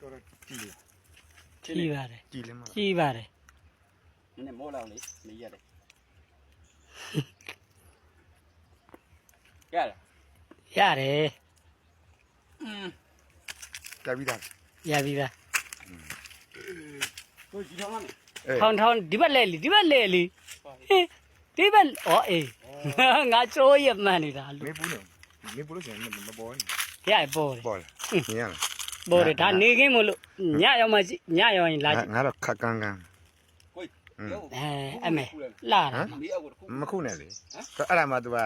တော်တော်ကြည့်လေကြည့်ပါတယ်ကြည့်လဲမကြည့်ပါတယ်နည်းနည်းမိုးလောင်လေးနေရတယ်ရလားရတယ်อืมကြပြီးသားရပြီလားကိုကြီးထောင်းမမယ်အေးထောင်းထောင်းဒီဘက်လဲလီဒီဘက်လဲလီဟေးဒီဘက်ဩအေးငါချိုးရမှန်နေတာလူမေပူးနေမေပူးလို့ဆိုရင်မပေါ်နေရရပေါ်တယ်ပေါ်လားမြင်ရလား ပေါ်တယ်ဒါနေခင်းမလို့ညရောက်မှကြည့်ညရောက်ရင်လာကြည့် ငါတော့ခက်ကန်ကန် ကို อืม ရုပ် အဲအမေလာတာ မီးအောက်ကိုတစ်ခု မခုနဲ့လေအဲ့ဒါမှ तू က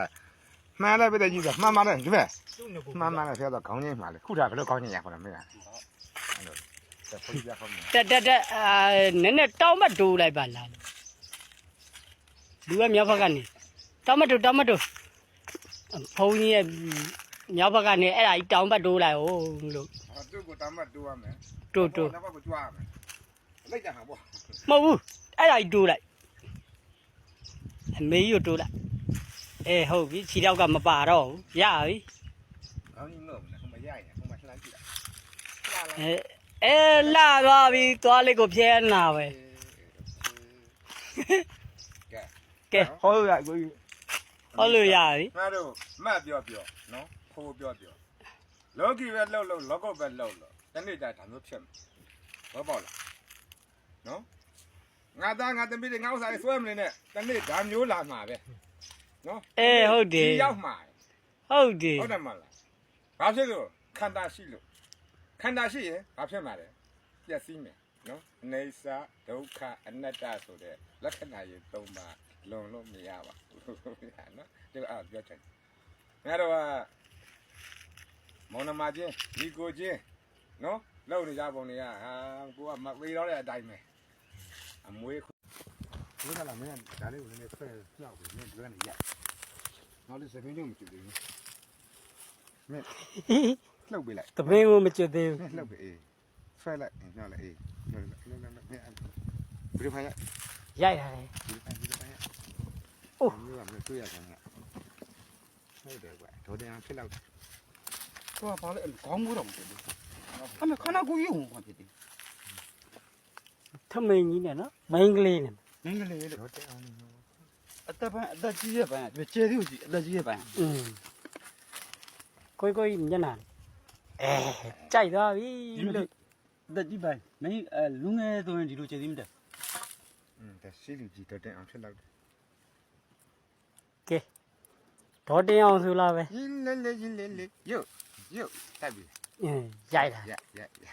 မှန်တယ်ပြတဲ့ကြီးဆိုမှန်ပါတယ်ဒီမဲ့ သူ့ငကူ မှန်မှန်လည်းဖျက်တော့ခေါင်းချင်းမှာလေခုတာဘယ်လိုခေါင်းချင်းရခေါ်လဲမင်းအဲ့လိုဆက်ဖွင့်ပြခေါ်မယ် တက်တက်တက်အာနည်းနည်းတောင်းမတိုးလိုက်ပါလားလူကမြောက်ဘက်ကနေတောင်းမတိုးတောင်းမတိုးဖုန်းကြီးရဲ့ မြောက်ဘက်ကနေအဲ့ဒါကြီးတောင်းမတိုးလိုက်ဟုတ်လို့ဟာသူ့ကိုတမ်းမတိုးရမယ်တိုးတိုးနောက်ဘက်ကိုကြွားရမယ်လိုက်ကြဟာပေါ့မဟုတ်ဘူးအဲ့ဒါကြီးတိုးလိုက်အမေကြီးကိုတိုးလိုက်အေးဟုတ်ပြီခြေတော့ကမပါတော့ဘူးရပြီခေါင်းကြီးလို့မမရရင်ဟိုမှာလှမ်းကြည့်လိုက်အဲအဲလာသွားပြီသွားလေးကိုဖျဲနာပဲကဲကဲဟောရကိုကြီးဟုတ်လို့ရပြီငါတို့မှတ်ပြောပြောနော် ခိုးပြောပြောလောကီပဲလှုပ်လှုပ်လောကပဲလှုပ်လှုပ်တနေ့ကျဒါမျိုးဖြစ်မယ်ဘောပေါက်လားနော်ငါသားငါသမီးတွေငါဥစ္စာတွေဆွဲမနေနဲ့တနေ့ဒါမျိုးလာမှာပဲနော်အေးဟုတ်တယ်ဒီရောက်မှာဟုတ်တယ်ဟုတ်တယ်မလားဘာဖြစ်လို့ခန္ဓာရှိလို့ခန္ဓာရှိရင်ဘာဖြစ်မှာလဲပျက်စီးမယ်နော်အနေစာဒုက္ခအနတ္တဆိုတဲ့လက္ခဏာတွေသုံးပါလွန်လို့မရပါဘူးနော်ဒီအားပြောချင်ငါတို့က မောင်နှမချင်းဒီကိုချင်းနော်လောက်နေကြပုံတွေကဟာကိုကမသေးတော့တဲ့အတိုင်းပဲအမွေးဘုရားလာမင်းဒါလေးကိုလည်းဆွဲကြောက်ပြီးမင်းဒီကနေရက်နောက်လေးစပင်းကျုံမကြည့်ဘူးမင်းလှုပ်ပေးလိုက်တပင်းကိုမကျွတ်သေးမဘူးင်းလှုပ်ပေးအေးဆွဲလိုက်ညောင်းလိုက်အေးညောင်းလိုက်ညောင်းလိုက်မင်းဘယ်လိုဖိုင်ရရိုက်ရတယ်ဘယ်လိုဖိုင်ဘယ်လိုဖိုင်ရအိုးမျိုးကမင်းတွေ့ရခံကဟုတ်တယ်ကွာဒေါ်တင်အောင်ဖြစ်လောက် ကိုကဘာလဲခေါင်းမိုးတော့မဖြစ်ဘူးအမေခဏကိုရုံခွန်ဖြစ်တယ်ထမိန်ကြီးနဲ့နော်မိန်းကလေးနဲ့မင်းကလေးလေဒေါ်တင်အောင်နော်အသက်ပိုင်းအသက်ကြီးရဲ့ပိုင်းဒီကျဲသေးကိုကြည့်အသက်ကြီးရဲ့ပိုင်းอืมကိုကိုကြီးမျက်နှာအဲကြိုက်သွားပြီဒီလို့အသက်ကြီးပိုင်းမင်းအဲလူငယ်ဆို ရုပ်တိုက်ပြီအင်းရိုက်တာရက်ရက်ရက်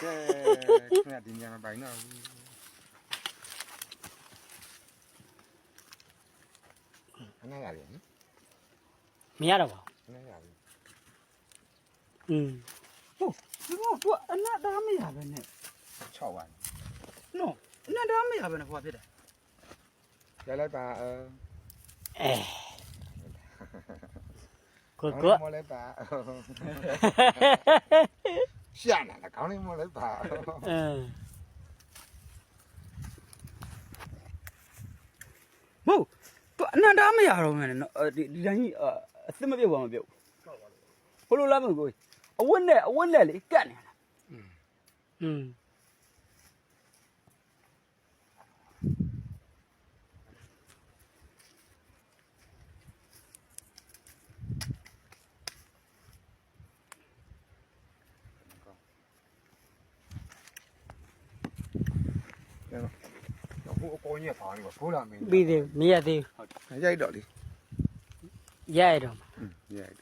ကဲခင်ဗျာဒီညမပိုင်တော့ဘူးအနားရတယ်နော်မရတော့ပါအနားရတယ်ဘူးอืมဒီကောကအနတ်သားမရပဲနဲ့6ပါနော်အနတ်သားမရပဲနဲ့ဘွာဖြစ်တယ်ရိုက်လိုက်ပါအဲအဲ ကိုကိုမလဲပါရှာနာလားကောင်းနေမလဲပါအင်းဟုတ်သူအနတ်သားမရတော့မယ်နော်ဒီဒီတိုင်းကြီးအစ်မပြုတ်ပါမပြုတ်ဘလို့လားမကိုအဝတ်နဲ့အဝတ်နဲ့လေကတ်နေလားอืม ဟိုအပေါ်ကြီးပါနေပါဖိုးလာမင်းပြီးသေးဘူးမရသေးရိုက်တော့လေဘူးရိုက်တော့မှာရိုက်